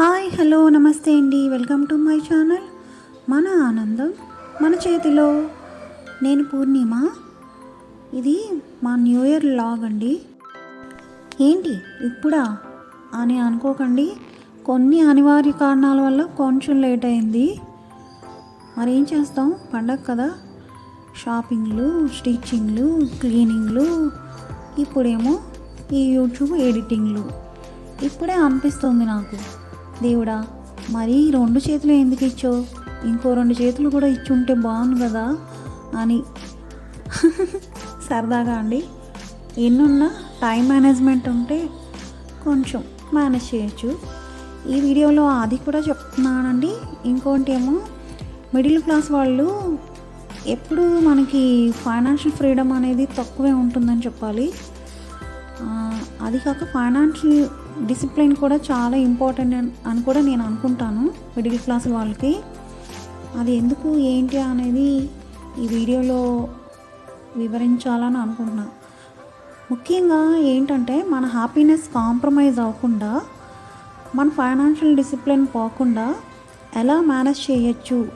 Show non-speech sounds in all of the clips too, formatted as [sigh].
Hi hello నమస్తే అండి. Welcome to my channel. మన ఆనందం మన చేతిలో. నేను పూర్ణిమ. ఇది మా న్యూ ఇయర్ లాగ్ అండి. ఏంటి ఇప్పుడా? అని అనుకోకండి. కొన్ని అనివార్య కారణాల వల్ల కొంచెం లేట్ అయింది. మరి ఏం చేస్తాం? పండగ కదా. షాపింగ్లు స్టిచ్చింగ్లు క్లీనింగ్లు ఇప్పుడేమో ఈ యూట్యూబ్ ఎడిటింగ్లు. ఇప్పుడే అనిపిస్తుంది నాకు. దేవుడా మరి రెండు చేతులు ఎందుకు ఇచ్చావు? ఇంకో రెండు చేతులు కూడా ఇచ్చుంటే బాగుంది కదా అని. [laughs] సరదాగా అండి. ఎన్నున్నా టైం మేనేజ్మెంట్ ఉంటే కొంచెం మేనేజ్ చేయొచ్చు. ఈ వీడియోలో అది కూడా చెప్తున్నానండి. ఇంకోటి ఏమో మిడిల్ క్లాస్ వాళ్ళు ఎప్పుడు మనకి ఫైనాన్షియల్ ఫ్రీడమ్ అనేది తక్కువే ఉంటుందని చెప్పాలి. అది కాక ఫైనాన్షియల్ డిసిప్లిన్ కూడా చాలా ఇంపార్టెంట్ అని- కూడా నేను అనుకుంటాను మిడిల్ క్లాస్ వాళ్ళకి. అది ఎందుకు ఏంటి అనేది ఈ వీడియోలో వివరించాలని అనుకుంటున్నా. ముఖ్యంగా ఏంటంటే మన హ్యాపీనెస్ కాంప్రమైజ్ అవ్వకుండా మన ఫైనాన్షియల్ డిసిప్లిన్ పోకుండా ఎలా మేనేజ్ చేయొచ్చు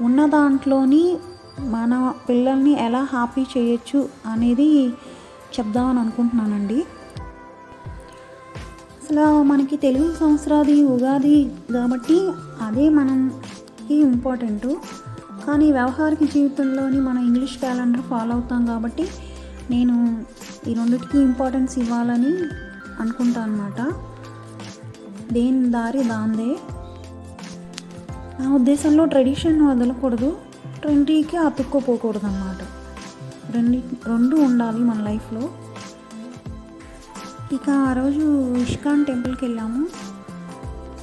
ఉన్న దాంట్లోని మన పిల్లల్ని ఎలా హ్యాపీ చేయొచ్చు అనేది చెప్దామని అనుకుంటున్నానండి. అసలు మనకి తెలుగు సంవత్సరాది ఉగాది కాబట్టి అదే మనకి ఇంపార్టెంట్ కానీ వ్యవహారిక జీవితంలోని మన ఇంగ్లీష్ క్యాలెండర్ ఫాలో అవుతాం కాబట్టి నేను ఈ రెండింటికి ఇంపార్టెన్స్ ఇవ్వాలని అనుకుంటాను అనమాట దేని దారి దాందే. నా ఉద్దేశంలో ట్రెడిషన్ వదలకూడదు. ట్రెండీకి అతుక్కోపోకూడదు అనమాట రెండు రెండు ఉండాలి మన లైఫ్లో ఇక ఆ రోజు ఇష్కాన్ టెంపుల్కి వెళ్ళాము.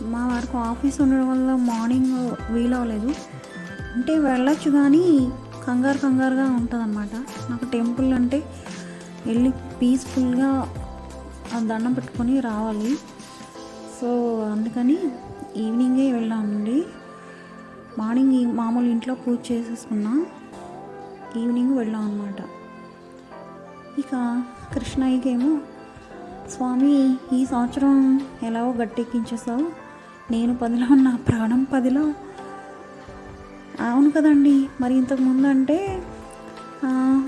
మా వారికి ఆఫీస్ ఉండడం వల్ల మార్నింగ్ వీలవ్వలేదు అంటే వెళ్ళొచ్చు కానీ కంగారు కంగారుగా ఉంటుంది అనమాట నాకు టెంపుల్ అంటే వెళ్ళి పీస్ఫుల్గా ఆ దండం పెట్టుకొని రావాలి. సో అందుకని ఈవినింగే వెళ్ళామండి. మార్నింగ్ మామూలు ఇంట్లో పూజ చేసేసుకున్నాం ఈవినింగ్ వెళ్ళాం అనమాట ఇక కృష్ణయ్యకేమో స్వామి ఈ సంవత్సరం ఎలాగో గట్టెక్కించేసావు నేను పదిలో నా ప్రాణం పదిలో. అవును కదండి మరి ఇంతకు ముందు అంటే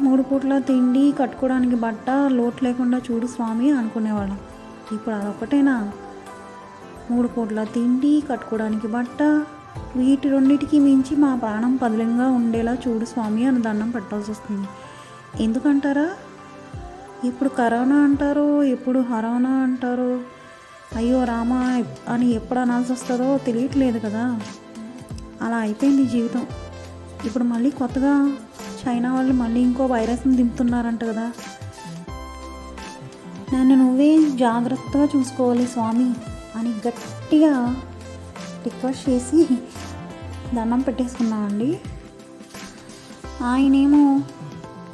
మూడు పూట్ల తిండి కట్టుకోవడానికి బట్ట లోటు లేకుండా చూడు స్వామి అనుకునేవాళ్ళం. ఇప్పుడు అదొకటేనా మూడు పూట్ల తిండి కట్టుకోవడానికి బట్ట వీటి రెండింటికి మించి మా ప్రాణం పదిలంగా ఉండేలా చూడు స్వామి అని దండం పెట్టాల్సి వస్తుంది ఎందుకంటారా? ఇప్పుడు కరోనా అంటారు ఎప్పుడు హరోనా అంటారు అయ్యో రామా అని ఎప్పుడు అనాల్సి వస్తుందో తెలియట్లేదు కదా. అలా అయిపోయింది జీవితం. ఇప్పుడు మళ్ళీ కొత్తగా చైనా వాళ్ళు మళ్ళీ ఇంకో వైరస్ని దింపుతున్నారంట కదా. నన్ను నువ్వే జాగ్రత్తగా చూసుకోవాలి స్వామి అని గట్టిగా రిక్వెస్ట్ చేసి దండం పెట్టేసుకున్నామండి ఆయనేమో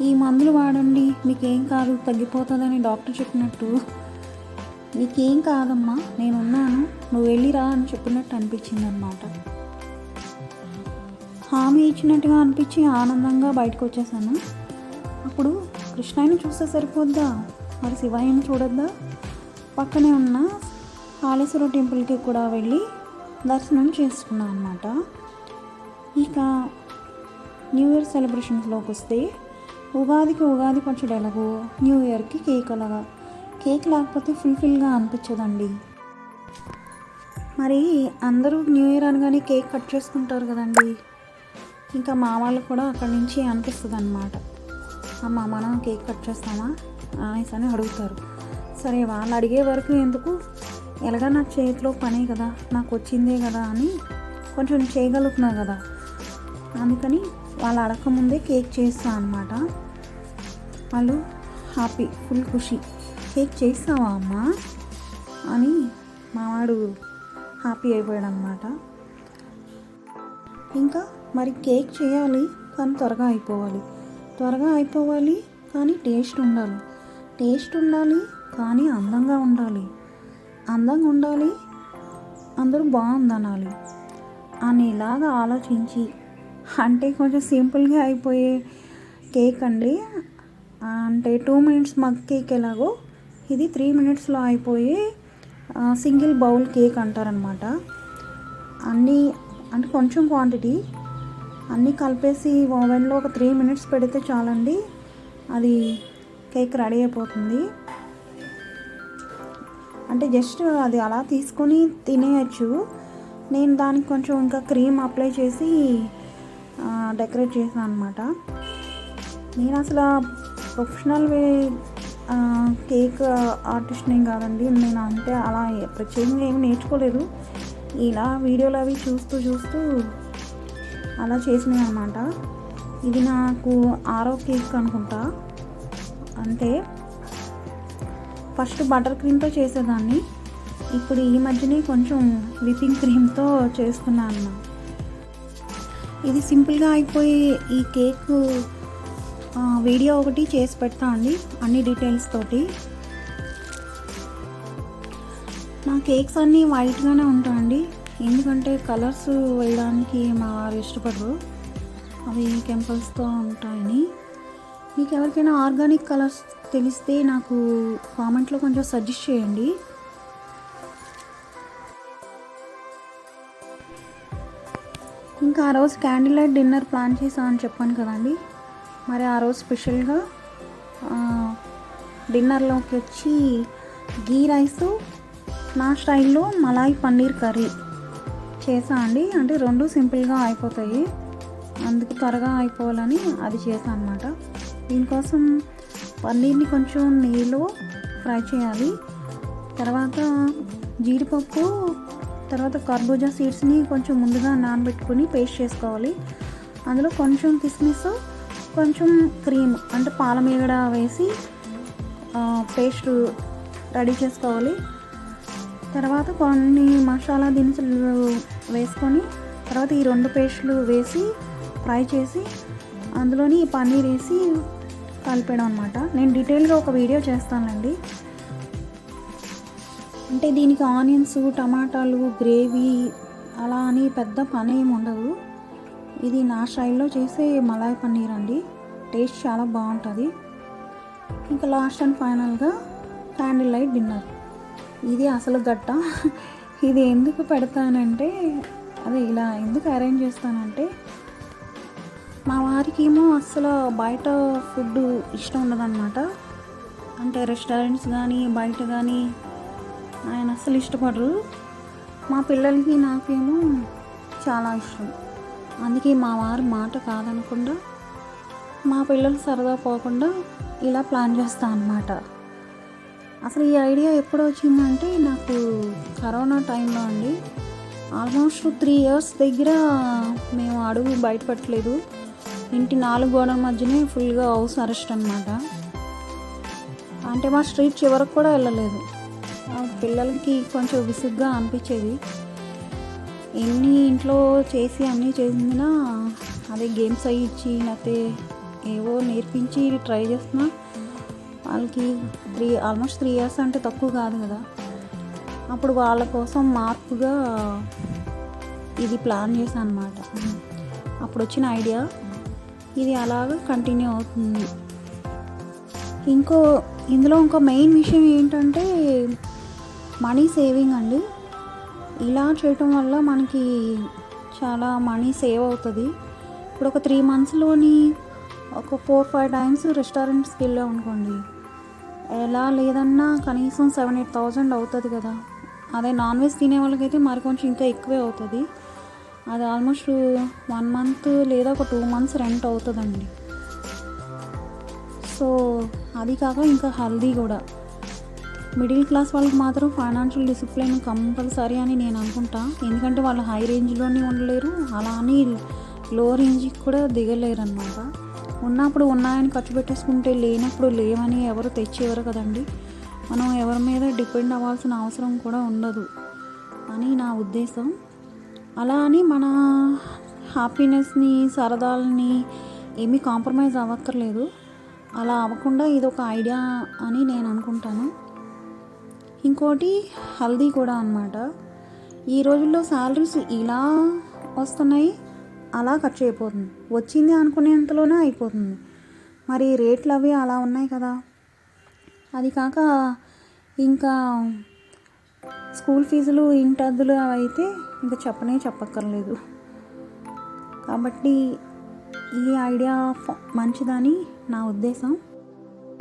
ఈ మందులు వాడండి. మీకేం కాదు తగ్గిపోతుందని డాక్టర్ చెప్పినట్టు. నీకేం కాదమ్మా నేనున్నాను నువ్వు వెళ్ళిరా అని చెప్పినట్టు అనిపించింది అనమాట హామీ ఇచ్చినట్టుగా అనిపించి ఆనందంగా బయటకు వచ్చేసాను అప్పుడు కృష్ణాయిని చూస్తే సరిపోద్దా? మరి శివాయిని చూడొద్దా? పక్కనే ఉన్న కాళేశ్వర టెంపుల్కి కూడా వెళ్ళి దర్శనం చేసుకున్నాను అనమాట ఇక న్యూ ఇయర్ సెలబ్రేషన్స్లోకి వస్తే ఉగాదికి ఉగాది పచ్చడి ఎలాగో న్యూ ఇయర్కి కేక్ అలాగా కేక్ లేకపోతే ఫుల్ఫిల్గా అనిపించదండి. మరి అందరూ న్యూ ఇయర్ అనగానే కేక్ కట్ చేసుకుంటారు కదండి. ఇంకా మా వాళ్ళు కూడా అక్కడి నుంచి అనిపిస్తుంది అనమాట అమ్మ మనం కేక్ కట్ చేస్తామా? అనేసి అని అడుగుతారు. సరే వాళ్ళు అడిగే వరకు ఎందుకు? ఎలాగా నా చేతిలో పనే కదా నాకు వచ్చిందే కదా అని కొంచెం చేయగలుగుతున్నా కదా. అందుకని వాళ్ళు అడగకముందే కేక్ చేస్తా అనమాట వాళ్ళు హ్యాపీ ఫుల్ ఖుషి. కేక్ చేస్తావా అమ్మా? అని మావాడు హ్యాపీ అయిపోయాడు అనమాట ఇంకా మరి కేక్ చేయాలి కానీ త్వరగా అయిపోవాలి. త్వరగా అయిపోవాలి కానీ టేస్ట్ ఉండాలి. టేస్ట్ ఉండాలి కానీ అందంగా ఉండాలి. అందంగా ఉండాలి అందరూ బాగుందనాలి అని అనేలాగా ఆలోచించి అంటే కొంచెం సింపుల్గా అయిపోయే కేక్ అండి. అంటే టూ మినిట్స్ మగ్ కేక్ ఎలాగో ఇది త్రీ మినిట్స్లో అయిపోయే సింగిల్ బౌల్ కేక్ అంటారనమాట. అన్నీ అంటే కొంచెం క్వాంటిటీ అన్నీ కలిపేసి ఓవెన్లో ఒక త్రీ మినిట్స్ పెడితే చాలండి అది కేక్ రెడీ అయిపోతుంది. అంటే జస్ట్ అది అలా తీసుకొని తినేయచ్చు. నేను దానికి కొంచెం ఇంకా క్రీమ్ అప్లై చేసి డెకరేట్ చేసాను అనమాట నేను అసలు ప్రొఫెషనల్ వే కేక్ ఆర్టిస్ట్ని కాదండి. నేను అంటే అలా ప్రత్యేకంగా ఏమి నేర్చుకోలేదు. ఇలా వీడియోలు అవి చూస్తూ చూస్తూ అలా చేసినాయి అనమాట ఇది నాకు ఆరో కేక్ అనుకుంటా. అంటే ఫస్ట్ బటర్ క్రీమ్తో చేసేదాన్ని. ఇప్పుడు ఈ మధ్యనే కొంచెం విపింగ్ క్రీమ్తో చేస్తున్నాను ఇది సింపుల్గా అయిపోయే ఈ కేక్ వీడియో ఒకటి చేసి పెడతా అండి అన్ని డీటెయిల్స్ తోటి. నా కేక్స్ అన్నీ వైట్గానే ఉంటాయండి ఎందుకంటే కలర్స్ వేయడానికి మా వారు ఇష్టపడరు. అవి కెమికల్స్తో ఉంటాయని. మీకు ఎవరికైనా ఆర్గానిక్ కలర్స్ తెలిస్తే నాకు కామెంట్లో కొంచెం సజెస్ట్ చేయండి. ఇంకా ఆ రోజు క్యాండిల్ లైట్ డిన్నర్ ప్లాన్ చేసామని చెప్పాను కదండి. మరి ఆ రోజు స్పెషల్గా డిన్నర్లోకి వచ్చి గీ రైస్ నా స్టైల్లో మలాయ్ పన్నీర్ కర్రీ చేసా అండి. అంటే రెండు సింపుల్గా అయిపోతాయి. అందుకు త్వరగా అయిపోవాలని అది చేశాను అనమాట దీనికోసం పన్నీర్ని కొంచెం నెయ్యిలో ఫ్రై చేయాలి. తర్వాత జీడిపప్పు తర్వాత కర్బూజా సీడ్స్ని కొంచెం ముందుగా నానబెట్టుకుని పేస్ట్ చేసుకోవాలి. అందులో కొంచెం కిస్మిస్ కొంచెం క్రీమ్ అంటే పాల మీగడ వేసి పేస్ట్ రెడీ చేసుకోవాలి. తర్వాత కొన్ని మసాలా దినుసులు వేసుకొని తర్వాత ఈ రెండు పేస్టులు వేసి ఫ్రై చేసి అందులోని ఈ పన్నీర్ వేసి కలిపాడు అనమాట నేను డీటెయిల్గా ఒక వీడియో చేస్తానండి అంటే దీనికి ఆనియన్స్ టమాటాలు గ్రేవీ అలా అని పెద్ద పని ఏమి ఉండదు. ఇది నా స్టైల్లో చేసే మలాయ్ పన్నీర్ అండి. టేస్ట్ చాలా బాగుంటుంది. ఇంకా లాస్ట్ అండ్ ఫైనల్గా క్యాండిల్ లైట్ డిన్నర్. ఇది అసలు గట్ట? ఇది ఎందుకు పెడతానంటే అదే ఇలా ఎందుకు అరేంజ్ చేస్తానంటే మా వారికి ఏమో అసలు బయట ఫుడ్ ఇష్టం ఉండదన్నమాట. అంటే రెస్టారెంట్స్ కానీ బయట కానీ ఆయన అస్సలు ఇష్టపడరు. మా పిల్లలకి నాకేమో చాలా ఇష్టం. అందుకే మా వారు మాట కాదనకుండా మా పిల్లలు సరదా పోకుండా ఇలా ప్లాన్ చేస్తా అనమాట అసలు ఈ ఐడియా ఎప్పుడు వచ్చిందంటే నాకు కరోనా టైంలో అండి. ఆల్మోస్ట్ త్రీ ఇయర్స్ దగ్గర మేము అడుగు బయటపట్టలేదు ఇంటి నాలుగు గోడల మధ్యనే ఫుల్గా హౌస్ అరెస్ట్ అనమాట అంటే మా స్ట్రీట్ చివరకు కూడా వెళ్ళలేదు. పిల్లలకి కొంచెం విసుగ్గా అనిపించేది. ఎన్ని ఇంట్లో చేసి అన్నీ చేసినా అదే గేమ్స్ అవి ఇచ్చి లేకపోతే ఏవో నేర్పించి ట్రై చేస్తున్నా. వాళ్ళకి త్రీ ఆల్మోస్ట్ త్రీ ఇయర్స్ అంటే తక్కువ కాదు కదా. అప్పుడు వాళ్ళ కోసం మార్పుగా ఇది ప్లాన్ చేశాను అనమాట అప్పుడు వచ్చిన ఐడియా ఇది అలాగా కంటిన్యూ అవుతుంది. ఇంకో ఇందులో ఇంకో మెయిన్ విషయం ఏంటంటే మనీ సేవింగ్ అండి. ఇలా చేయటం వల్ల మనకి చాలా మనీ సేవ్ అవుతుంది. ఇప్పుడు ఒక త్రీ మంత్స్లోని ఒక ఫోర్ ఫైవ్ టైమ్స్ రెస్టారెంట్స్కి వెళ్ళాం అనుకోండి. ఎలా లేదన్నా కనీసం సెవెన్ ఎయిట్ థౌజండ్ అవుతుంది కదా. అదే నాన్ వెజ్ తినే వాళ్ళకైతే మరి కొంచెం ఇంకా ఎక్కువే అవుతుంది. అది ఆల్మోస్ట్ వన్ మంత్ లేదా ఒక టూ మంత్స్ రెంట్ అవుతుందండి. సో అది కాక ఇంకా హెల్దీ కూడా. మిడిల్ క్లాస్ వాళ్ళకి మాత్రం ఫైనాన్షియల్ డిసిప్లిన్ కంపల్సరీ అని నేను అనుకుంటా. ఎందుకంటే వాళ్ళు హై రేంజ్లోనే ఉండలేరు అలా అని లో రేంజ్కి కూడా దిగలేరు అనమాట ఉన్నప్పుడు ఉన్నాయని ఖర్చు పెట్టేసుకుంటే లేనప్పుడు లేవని ఎవరు తెచ్చేవారు కదండి. మనం ఎవరి మీద డిపెండ్ అవ్వాల్సిన అవసరం కూడా ఉండదు అని నా ఉద్దేశం. అలా అని మన హ్యాపీనెస్ని సరదాలని ఏమీ కాంప్రమైజ్ అవ్వక్కర్లేదు. అలా అవ్వకుండా ఇది ఒక ఐడియా అని నేను అనుకుంటాను. ఇంకోటి హల్దీ కూడా అనమాట ఈ రోజుల్లో శాలరీస్ ఇలా వస్తున్నాయి అలా ఖర్చు అయిపోతుంది. వచ్చింది అనుకునేంతలోనే అయిపోతుంది. మరి రేట్లు అవి అలా ఉన్నాయి కదా. అది కాక ఇంకా స్కూల్ ఫీజులు ఇంటద్దులు అవి అయితే ఇంకా చెప్పనే చెప్పక్కర్లేదు. కాబట్టి ఈ ఐడియా మంచిదని నా ఉద్దేశం.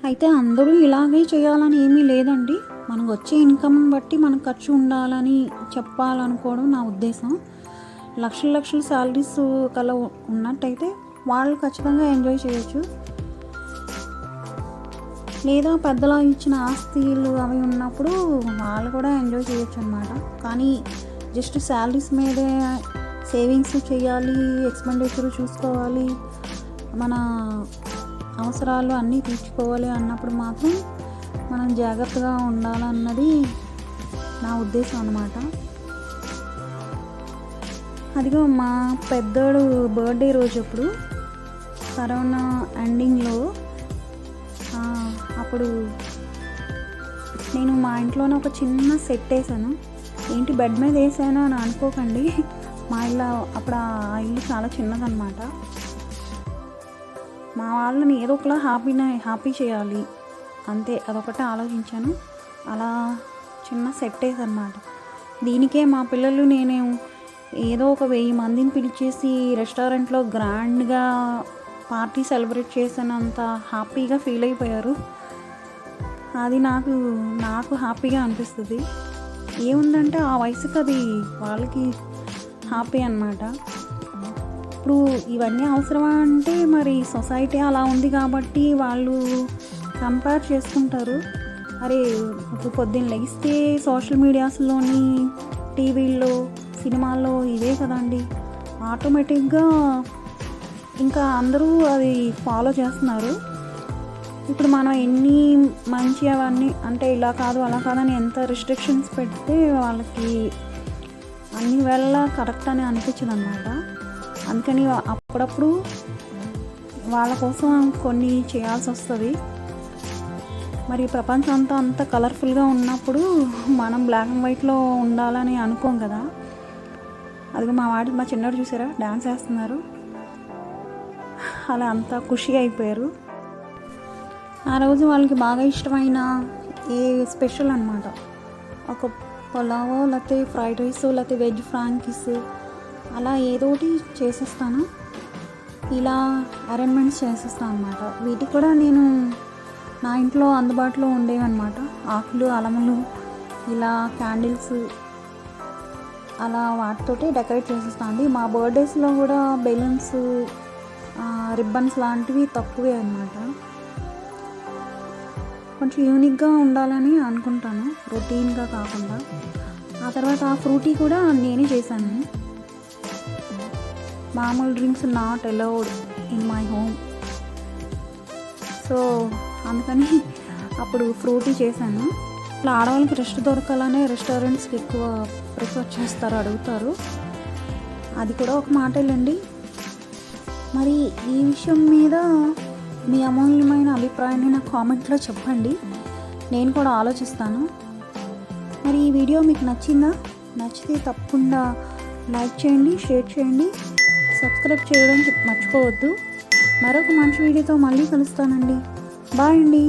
అయితే అందరూ ఇలాగే చేయాలని ఏమీ లేదండి. మనకు వచ్చే ఇన్కమ్ బట్టి మనకు ఖర్చు ఉండాలని చెప్పాలనుకోవడం నా ఉద్దేశం. లక్షల లక్షల శాలరీస్ కల ఉన్నట్టయితే వాళ్ళు ఖచ్చితంగా ఎంజాయ్ చేయొచ్చు. లేదా పెద్దల ఇచ్చిన ఆస్తిలు అవి ఉన్నప్పుడు వాళ్ళు కూడా ఎంజాయ్ చేయొచ్చు అనమాట కానీ జస్ట్ శాలరీస్ మీదే సేవింగ్స్ చేయాలి ఎక్స్పెండిచర్ చూసుకోవాలి మన అవసరాలు అన్నీ తీర్చుకోవాలి అన్నప్పుడు మాత్రం మనం జాగ్రత్తగా ఉండాలన్నది నా ఉద్దేశం అనమాట అదిగో మా పెద్దోడు బర్త్డే రోజు అప్పుడు కరోనా ఎండింగ్లో అప్పుడు నేను మా ఇంట్లోనే ఒక చిన్న సెట్ వేసాను. ఏంటి బెడ్ మీద వేసాను అని అనుకోకండి. మా ఇల్లు అప్పుడు ఆ ఇల్లు చాలా చిన్నదనమాట మా వాళ్ళని ఏదో ఒకలా హ్యాపీనే హ్యాపీ చేయాలి. అంతే అదొకటే ఆలోచించాను. అలా చిన్న సెట్ అనమాట దీనికే మా పిల్లలు నేను ఏదో ఒక వెయ్యి మందిని పిలిచేసి రెస్టారెంట్లో గ్రాండ్గా పార్టీ సెలబ్రేట్ చేసినంత హ్యాపీగా ఫీల్ అయిపోయారు. అది నాకు నాకు హ్యాపీగా అనిపిస్తుంది. ఏముందంటే ఆ వయసుకి అది వాళ్ళకి హ్యాపీ అన్నమాట. ఇప్పుడు ఇవన్నీ అవసరమా అంటే మరి సొసైటీ అలా ఉంది కాబట్టి వాళ్ళు కంపేర్ చేసుకుంటారు. అరే ఇప్పుడు పొద్దున్న లెగిస్తే సోషల్ మీడియాస్లోని టీవీల్లో సినిమాల్లో ఇవే కదండి. ఆటోమేటిక్గా ఇంకా అందరూ అది ఫాలో చేస్తున్నారు. ఇప్పుడు మనం ఎన్ని మంచి అవన్నీ అంటే ఇలా కాదు అలా కాదని ఎంత రిస్ట్రిక్షన్స్ పెడితే వాళ్ళకి అన్ని వేళ కరెక్ట్ అని అనిపించదు అనమాట అందుకని అప్పుడప్పుడు వాళ్ళ కోసం కొన్ని చేయాల్సి వస్తుంది. మరి ప్రపంచం అంతా అంత కలర్ఫుల్గా ఉన్నప్పుడు మనం బ్లాక్ అండ్ వైట్లో ఉండాలని అనుకోం కదా. అది మా వాడి మా చిన్నోడు చూసారా? డ్యాన్స్ వేస్తున్నారు అలా అంతా ఖుషి అయిపోయారు. ఆ రోజు వాళ్ళకి బాగా ఇష్టమైన ఏ స్పెషల్ అనమాట ఒక పులావో లేకపోతే ఫ్రైడ్ రైస్ లేకపోతే వెజ్ ఫ్రాంకీస్ అలా ఏదో ఒకటి చేసేస్తాను. ఇలా అరేంజ్మెంట్స్ చేసేస్తాను అనమాట వీటికి కూడా నేను నా ఇంట్లో అందుబాటులో ఉండేవన్నమాట. ఆకులు అలములు ఇలా క్యాండిల్స్ అలా వాటితోటి డెకరేట్ చేసేస్తాను అండి. మా బర్త్డేస్లో కూడా బెలూన్స్ రిబ్బన్స్ లాంటివి తక్కువే అనమాట కొంచెం యూనిక్గా ఉండాలని అనుకుంటాను రొటీన్గా కాకుండా. ఆ తర్వాత ఆ ఫ్రూటీ కూడా నేనే చేశాను. మామూలు drinks not allowed in my home. So అందుకని అప్పుడు ఫ్రూటీ చేశాను. ఇట్లా ఆడవాళ్ళకి రెస్ట్ దొరకాలనే రెస్టారెంట్స్కి ఎక్కువ ప్రిఫర్ చేస్తారు అడుగుతారు. అది కూడా ఒక మాటేలండి. మరి ఈ విషయం మీద మీ అమూల్యమైన అభిప్రాయాన్ని నా కామెంట్లో చెప్పండి. నేను కూడా ఆలోచిస్తాను. మరి ఈ వీడియో మీకు నచ్చిందా? నచ్చితే తప్పకుండా లైక్ చేయండి షేర్ చేయండి సబ్స్క్రైబ్ చేయడం మర్చిపోవద్దు. మరొక మంచి వీడియోతో మళ్ళీ కలుస్తానండి. బాయ్ అండి